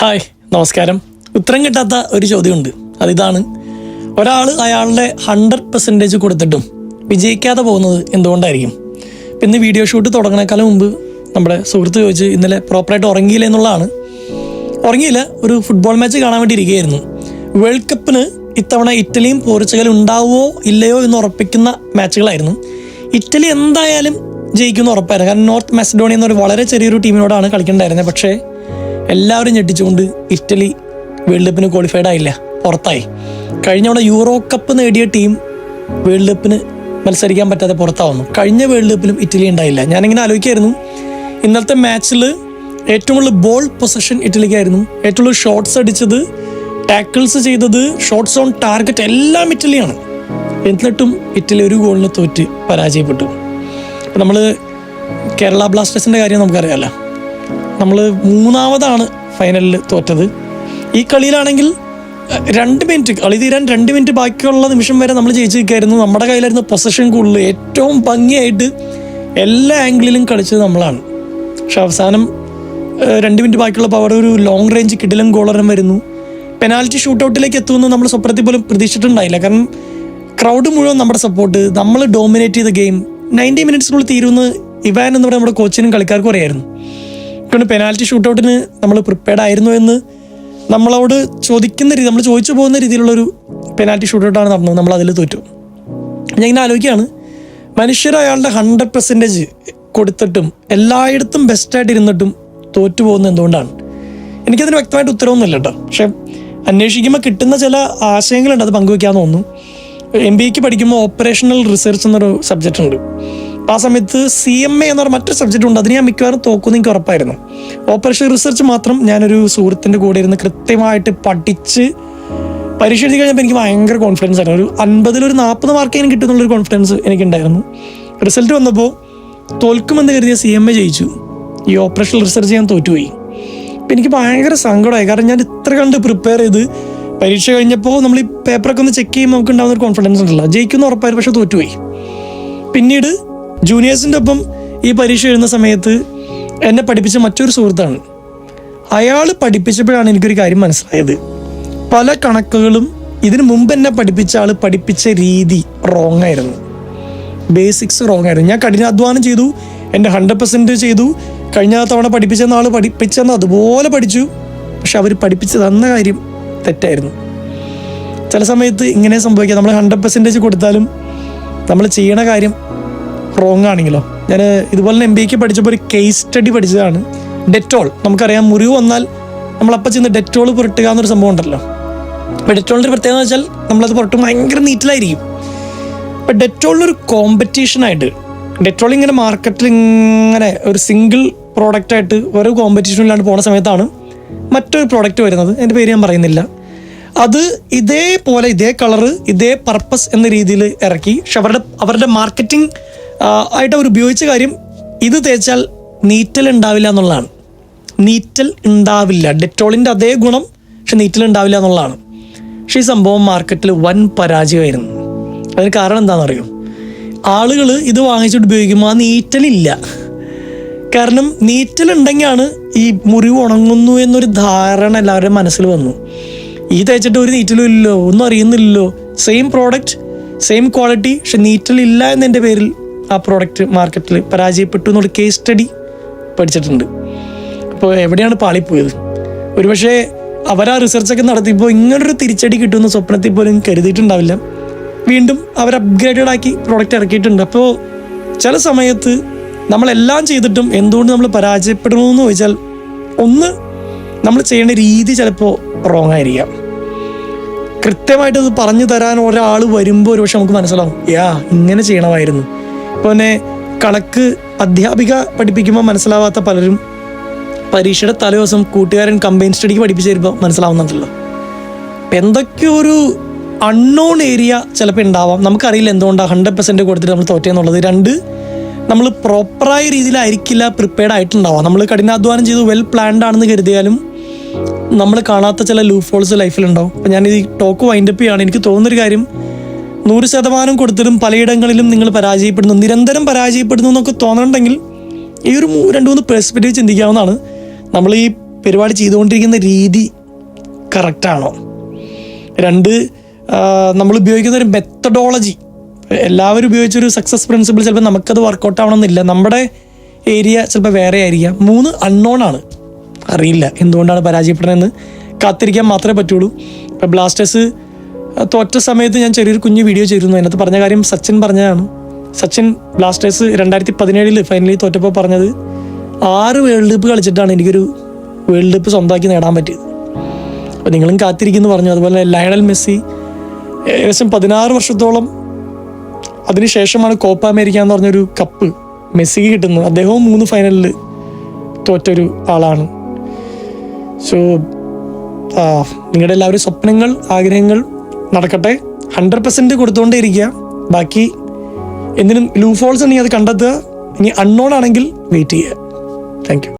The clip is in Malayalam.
ഹായ് നമസ്കാരം. ഉത്തരം കിട്ടാത്ത ഒരു ചോദ്യമുണ്ട്. അതിതാണ് ഒരാൾ അയാളുടെ ഹൺഡ്രഡ് പെർസെന്റേജ് കൊടുത്തിട്ടും വിജയിക്കാതെ പോകുന്നത് എന്തുകൊണ്ടായിരിക്കും? ഇപ്പം ഇന്ന് വീഡിയോ ഷൂട്ട് തുടങ്ങണേക്കാളും മുമ്പ് നമ്മുടെ സുഹൃത്ത് ചോദിച്ച് ഇന്നലെ പ്രോപ്പറായിട്ട് ഉറങ്ങിയില്ല എന്നുള്ളതാണ്. ഉറങ്ങിയില്ല ഒരു ഫുട്ബോൾ മാച്ച് കാണാൻ വേണ്ടി ഇരിക്കുകയായിരുന്നു. വേൾഡ് കപ്പിന് ഇത്തവണ ഇറ്റലിയും പോർച്ചുഗലും ഉണ്ടാവുമോ ഇല്ലയോ എന്ന് ഉറപ്പിക്കുന്ന മാച്ചുകളായിരുന്നു ഇറ്റലി എന്തായാലും ജയിക്കുമെന്ന് ഉറപ്പായിരുന്നു. കാരണം നോർത്ത് മാസഡോണിയ എന്നൊരു വളരെ ചെറിയൊരു ടീമിനോടാണ് കളിക്കേണ്ടായിരുന്നത്. പക്ഷേ എല്ലാവരും ഞെട്ടിച്ചുകൊണ്ട് ഇറ്റലി വേൾഡ് കപ്പിന് ക്വാളിഫൈഡ് ആയില്ല. പുറത്തായി. കഴിഞ്ഞ തവണ യൂറോ കപ്പ് നേടിയ ടീം വേൾഡ് കപ്പിന് മത്സരിക്കാൻ പറ്റാതെ പുറത്താവുന്നു. കഴിഞ്ഞ വേൾഡ് കപ്പിലും ഇറ്റലി ഉണ്ടായില്ല. ഞാനിങ്ങനെ ആലോചിക്കായിരുന്നു. ഇന്നത്തെ മാച്ചിൽ ഏറ്റവും കൂടുതൽ ബോൾ പൊസഷൻ ഇറ്റലിക്കായിരുന്നു. ഏറ്റവും കൂടുതൽ ഷോട്ട്സ് അടിച്ചത് ടാക്കിൾസ് ചെയ്തത് ഷോട്ട്സ് ഓൺ ടാർഗറ്റ് എല്ലാം ഇറ്റലിയാണ്. എന്നിട്ടും ഇറ്റലി ഒരു ഗോളിന് തോറ്റ് പരാജയപ്പെട്ടു. നമ്മൾ കേരള ബ്ലാസ്റ്റേഴ്സിന്റെ കാര്യം നമുക്കറിയാമല്ലോ നമ്മൾ മൂന്നാമതാണ് ഫൈനലിൽ തോറ്റത്. ഈ കളിയിലാണെങ്കിൽ രണ്ട് മിനിറ്റ് കളി തീരാൻ രണ്ട് മിനിറ്റ് ബാക്കിയുള്ള നിമിഷം വരെ നമ്മൾ ജയിച്ചു നിൽക്കായിരുന്നു നമ്മുടെ കയ്യിലായിരുന്നു പൊസഷൻ കൂടുതൽ. ഏറ്റവും ഭംഗിയായിട്ട് എല്ലാ ആംഗിളിലും കളിച്ചത് നമ്മളാണ്. പക്ഷെ അവസാനം രണ്ട് മിനിറ്റ് ബാക്കിയുള്ള പവർ ഒരു ലോങ് റേഞ്ച് കിടിലം ഗോളറും വരുന്നു. പെനാൽറ്റി ഷൂട്ടൗട്ടിലേക്ക് എത്തുമെന്ന് നമ്മൾ സ്വപ്നത്തിൽ പോലും പ്രതീക്ഷിച്ചിട്ടുണ്ടായില്ല. കാരണം ക്രൗഡ് മുഴുവൻ നമ്മുടെ സപ്പോർട്ട് നമ്മൾ ഡോമിനേറ്റ് ചെയ്ത ഗെയിം നയന്റി മിനിറ്റ്സിനുള്ളിൽ തീരുമെന്ന് ഇവാൻ എന്ന് നമ്മുടെ കോച്ചിനും കളിക്കാർക്കും അറിയായിരുന്നു. അതുകൊണ്ട് പെനാൽറ്റി ഷൂട്ടൗട്ടിന് നമ്മൾ പ്രിപ്പയർഡ് ആയിരുന്നു എന്ന് നമ്മളോട് ചോദിക്കുന്ന രീതി നമ്മൾ ചോദിച്ചു പോകുന്ന രീതിയിലുള്ളൊരു പെനാൽറ്റി ഷൂട്ടൗട്ടാണ് നടന്നത്. നമ്മൾ അതിൽ തോറ്റു. ഞാൻ ഇങ്ങനെ ആലോചിക്കുകയാണ്. മനുഷ്യർ അയാളുടെ ഹൺഡ്രഡ് പെർസെന്റേജ് കൊടുത്തിട്ടും എല്ലായിടത്തും ബെസ്റ്റായിട്ട് ഇരുന്നിട്ടും തോറ്റു പോകുന്നത് എന്തുകൊണ്ടാണ്? എനിക്കതിന് വ്യക്തമായിട്ട് ഉത്തരവൊന്നുമില്ല കേട്ടോ. പക്ഷെ അന്വേഷിക്കുമ്പോൾ കിട്ടുന്ന ചില ആശയങ്ങളുണ്ട് അത് പങ്കുവയ്ക്കാമെന്ന് തോന്നുന്നു. എം ബി എക്ക് പഠിക്കുമ്പോൾ ഓപ്പറേഷണൽ റിസർച്ച് എന്നൊരു സബ്ജക്റ്റ് ഉണ്ട്. ആ സമയത്ത് സി എം എ എന്നൊരു മറ്റൊരു സബ്ജക്റ്റ് ഉണ്ട്. അതിന് ഞാൻ മിക്കവാറും തോക്കുമെന്ന് എനിക്ക് ഉറപ്പായിരുന്നു. ഓപ്പറേഷൻ റിസർച്ച് മാത്രം ഞാനൊരു സുഹൃത്തിന്റെ കൂടെ ഇരുന്ന് കൃത്യമായിട്ട് പഠിച്ച് പരീക്ഷ എഴുതി കഴിഞ്ഞപ്പോൾ എനിക്ക് ഭയങ്കര കോൺഫിഡൻസ് ആയിരുന്നു. ഒരു അൻപതിലൊരു നാൽപ്പത് മാർക്കെങ്കിലും കിട്ടുന്നുള്ളൊരു കോൺഫിഡൻസ് എനിക്കുണ്ടായിരുന്നു. റിസൾട്ട് വന്നപ്പോൾ തോൽക്കുമെന്ന് കരുതിയ സി എം എ ജയിച്ചു. ഈ ഓപ്പറേഷൻ റിസർച്ച് ഞാൻ തോറ്റുപോയി. അപ്പം എനിക്ക് ഭയങ്കര സങ്കടമായി. കാരണം ഞാൻ ഇത്ര കണ്ട് പ്രിപ്പയർ ചെയ്ത് പരീക്ഷ കഴിഞ്ഞപ്പോൾ നമ്മൾ ഈ പേപ്പറൊക്കെ ഒന്ന് ചെക്ക് ചെയ്യുമ്പോൾ നമുക്ക് ഉണ്ടാകുന്ന ഒരു കോൺഫിഡൻസ് ഉണ്ടല്ലോ. ജയിക്കുന്ന ഉറപ്പായിരുന്നു പക്ഷെ തോറ്റുപോയി. പിന്നീട് ജൂനിയേഴ്സിന്റെ ഒപ്പം ഈ പരീക്ഷ എഴുതുന്ന സമയത്ത് എന്നെ പഠിപ്പിച്ച മറ്റൊരു സുഹൃത്താണ്. അയാൾ പഠിപ്പിച്ചപ്പോഴാണ് എനിക്കൊരു കാര്യം മനസ്സിലായത്. പല കണക്കുകളും ഇതിനു മുമ്പ് എന്നെ പഠിപ്പിച്ച ആൾ പഠിപ്പിച്ച രീതി റോങ് ആയിരുന്നു. ബേസിക്സ് റോങ് ആയിരുന്നു. ഞാൻ കഠിനാധ്വാനം ചെയ്തു. എന്റെ ഹൺഡ്രഡ് പെർസെന്റ് ചെയ്തു. കഴിഞ്ഞ തവണ പഠിപ്പിച്ചെന്ന ആൾ പഠിപ്പിച്ചെന്ന് അതുപോലെ പഠിച്ചു. പക്ഷെ അവർ പഠിപ്പിച്ച് തന്ന കാര്യം തെറ്റായിരുന്നു. ചില സമയത്ത് ഇങ്ങനെ സംഭവിക്കുക നമ്മൾ ഹൺഡ്രഡ് പെർസെന്റേജ് കൊടുത്താലും നമ്മൾ ചെയ്യണ കാര്യം റോങ് ആണെങ്കിലോ? ഞാൻ ഇതുപോലെ തന്നെ എം ബി എക്ക് പഠിച്ചപ്പോൾ ഒരു കേസ് സ്റ്റഡി പഠിച്ചതാണ്. ഡെറ്റോൾ നമുക്കറിയാം മുറിവ് വന്നാൽ നമ്മളപ്പം ചെന്ന് ഡെറ്റോൾ പുരട്ടുക എന്നൊരു സംഭവം ഉണ്ടല്ലോ. അപ്പോൾ ഡെറ്റോളിന്റെ പ്രത്യേകത എന്ന് വെച്ചാൽ നമ്മളത് പുറത്തും ഭയങ്കര നീറ്റിലായിരിക്കും. അപ്പം ഡെറ്റോളിനൊരു കോമ്പറ്റീഷനായിട്ട് ഡെറ്റോൾ ഇങ്ങനെ മാർക്കറ്റിൽ ഇങ്ങനെ ഒരു സിംഗിൾ പ്രോഡക്റ്റ് ആയിട്ട് ഓരോ കോമ്പറ്റീഷനിലാണ് പോണ സമയത്താണ് മറ്റൊരു പ്രോഡക്റ്റ് വരുന്നത്. എന്റെ പേര് ഞാൻ പറയുന്നില്ല. അത് ഇതേപോലെ ഇതേ കളറ് ഇതേ പർപ്പസ് എന്ന രീതിയിൽ ഇറക്കി പക്ഷെ അവരുടെ അവരുടെ മാർക്കറ്റിംഗ് ആയിട്ട് അവർ ഉപയോഗിച്ച കാര്യം ഇത് തേച്ചാൽ നീറ്റൽ ഉണ്ടാവില്ല എന്നുള്ളതാണ്. നീറ്റൽ ഉണ്ടാവില്ല. ഡെറ്റോളിന്റെ അതേ ഗുണം പക്ഷെ നീറ്റൽ ഉണ്ടാവില്ല എന്നുള്ളതാണ്. പക്ഷെ ഈ സംഭവം മാർക്കറ്റിൽ വൻ പരാജയമായിരുന്നു. അതിന് കാരണം എന്താണെന്നറിയോ? ആളുകൾ ഇത് വാങ്ങിച്ചിട്ട് ഉപയോഗിക്കുമ്പോൾ ആ നീറ്റലില്ല കാരണം നീറ്റൽ നീറ്റലുണ്ടെങ്കിലാണ് ഈ മുറിവ് ഉണങ്ങുന്നു എന്നൊരു ധാരണ എല്ലാവരുടെയും മനസ്സിൽ വന്നു. ഈ തേച്ചിട്ട് ഒരു നീറ്റലും ഇല്ലല്ലോ ഒന്നും അറിയുന്നില്ലല്ലോ. സെയിം പ്രോഡക്റ്റ് സെയിം ക്വാളിറ്റി പക്ഷെ നീറ്റലില്ല എന്നതിന്റെ പേരിൽ ആ പ്രോഡക്റ്റ് മാർക്കറ്റിൽ പരാജയപ്പെട്ടു എന്നുള്ള കേസ് സ്റ്റഡി പഠിച്ചിട്ടുണ്ട്. അപ്പോൾ എവിടെയാണ് പാളിപ്പോയത് ഒരുപക്ഷെ അവരാ റിസർച്ചൊക്കെ നടത്തിയപ്പോൾ ഇങ്ങനൊരു തിരിച്ചടി കിട്ടുമെന്ന് സ്വപ്നത്തിൽ പോലും കരുതിയിട്ടുണ്ടാവില്ല. വീണ്ടും അവർ അപ്ഗ്രേഡഡ് ആക്കി പ്രോഡക്റ്റ് ഇറക്കിയിട്ടുണ്ട്. അപ്പോൾ ചില സമയത്ത് നമ്മളെല്ലാം ചെയ്തിട്ടും എന്തുകൊണ്ട് നമ്മൾ പരാജയപ്പെടണമെന്ന് ചോദിച്ചാൽ ഒന്ന് നമ്മൾ ചെയ്യേണ്ട രീതി ചിലപ്പോൾ റോങ് ആയിരിക്കാം. കൃത്യമായിട്ട് അത് പറഞ്ഞു തരാൻ ഒരാൾ വരുമ്പോൾ ഒരുപക്ഷെ നമുക്ക് മനസ്സിലാവും യാ ഇങ്ങനെ ചെയ്യണമായിരുന്നു. തന്നെ കണക്ക് അധ്യാപിക പഠിപ്പിക്കുമ്പോൾ മനസ്സിലാവാത്ത പലരും പരീക്ഷയുടെ തലേദിവസം കൂട്ടുകാരൻ കമ്പൈൻ സ്റ്റഡിക്ക് പഠിപ്പിച്ച് തരുമ്പോൾ മനസ്സിലാവുന്നുണ്ടല്ലോ. എന്തൊക്കെയോ ഒരു അൺനോൺ ഏരിയ ചിലപ്പോൾ ഉണ്ടാവാം. നമുക്കറിയില്ല എന്തുകൊണ്ടാണ് ഹൺഡ്രഡ് പെർസെന്റ് കൊടുത്തിട്ട് നമ്മൾ തോറ്റെന്നുള്ളത്. രണ്ട് നമ്മൾ പ്രോപ്പറായ രീതിയിലായിരിക്കില്ല പ്രിപ്പയർഡ് ആയിട്ടുണ്ടാവാം നമ്മൾ കഠിനാധ്വാനം ചെയ്ത് വെൽ പ്ലാൻഡ് ആണെന്ന് കരുതിയാലും നമ്മൾ കാണാത്ത ചില ലൂഫോൾസ് ഫോൾസ് ലൈഫിലുണ്ടാവും അപ്പം ഞാൻ ഈ ടോക്ക് വൈൻഡപ്പ് ചെയ്യുകയാണ് എനിക്ക് തോന്നുന്നൊരു കാര്യം നൂറ് ശതമാനം കൊടുത്തിട്ടും പലയിടങ്ങളിലും നിങ്ങൾ പരാജയപ്പെടുന്നു. നിരന്തരം പരാജയപ്പെടുന്നു എന്നൊക്കെ തോന്നണമെങ്കിൽ ഈ ഒരു രണ്ട് മൂന്ന് പെർസ്പെക്റ്റീവ് ചിന്തിക്കാവുന്നതാണ്. നമ്മൾ ഈ പരിപാടി ചെയ്തുകൊണ്ടിരിക്കുന്ന രീതി കറക്റ്റാണോ രണ്ട് നമ്മൾ ഉപയോഗിക്കുന്ന ഒരു മെത്തഡോളജി എല്ലാവരും ഉപയോഗിച്ചൊരു സക്സസ് പ്രിൻസിപ്പിൾ ചിലപ്പോൾ നമുക്കത് വർക്കൗട്ട് ആവണമെന്നില്ല. നമ്മുടെ ഏരിയ ചിലപ്പോൾ വേറെ ആയിരിക്കാം. മൂന്ന് അൺനോൺ ആണ്. അറിയില്ല. എന്തുകൊണ്ടാണ് പരാജയപ്പെടുന്നതെന്ന് കാത്തിരിക്കാൻ മാത്രമേ പറ്റുള്ളൂ. ഇപ്പോൾ ബ്ലാസ്റ്റേഴ്സ് തോറ്റ സമയത്ത് ഞാൻ ചെറിയൊരു കുഞ്ഞു വീഡിയോ ചെയ്തിരുന്നു. അതിനകത്ത് പറഞ്ഞ കാര്യം സച്ചിൻ പറഞ്ഞതാണ്. സച്ചിൻ ബ്ലാസ്റ്റേഴ്സ് രണ്ടായിരത്തി പതിനേഴിൽ ഫൈനലി തോറ്റപ്പോൾ പറഞ്ഞത് ആറ് വേൾഡ് കപ്പ് കളിച്ചിട്ടാണ് എനിക്കൊരു വേൾഡ് കപ്പ് സ്വന്തമാക്കി നേടാൻ പറ്റിയത്. അപ്പോൾ നിങ്ങളും കാത്തിരിക്കുന്നു പറഞ്ഞു. അതുപോലെ ലയണൽ മെസ്സി ഏകദേശം പതിനാറ് വർഷത്തോളം അതിനുശേഷമാണ് കോപ്പ അമേരിക്ക എന്ന് പറഞ്ഞൊരു കപ്പ് മെസ്സിക്ക് കിട്ടുന്നത്. അദ്ദേഹവും മൂന്ന് ഫൈനലിൽ തോറ്റൊരു ആളാണ്. സോ നിങ്ങളുടെ എല്ലാവരും സ്വപ്നങ്ങൾ ആഗ്രഹങ്ങൾ നടക്കട്ടെ. ഹൺഡ്രഡ് പെർസെന്റ് കൊടുത്തുകൊണ്ടേ ഇരിക്കുക ബാക്കി എന്തിനും ലൂഫോൾസ് ഉണ്ടെങ്കിൽ അത് കണ്ടെത്തുക. ഇനി അൺനോൺ ആണെങ്കിൽ വെയിറ്റ് ചെയ്യുക താങ്ക്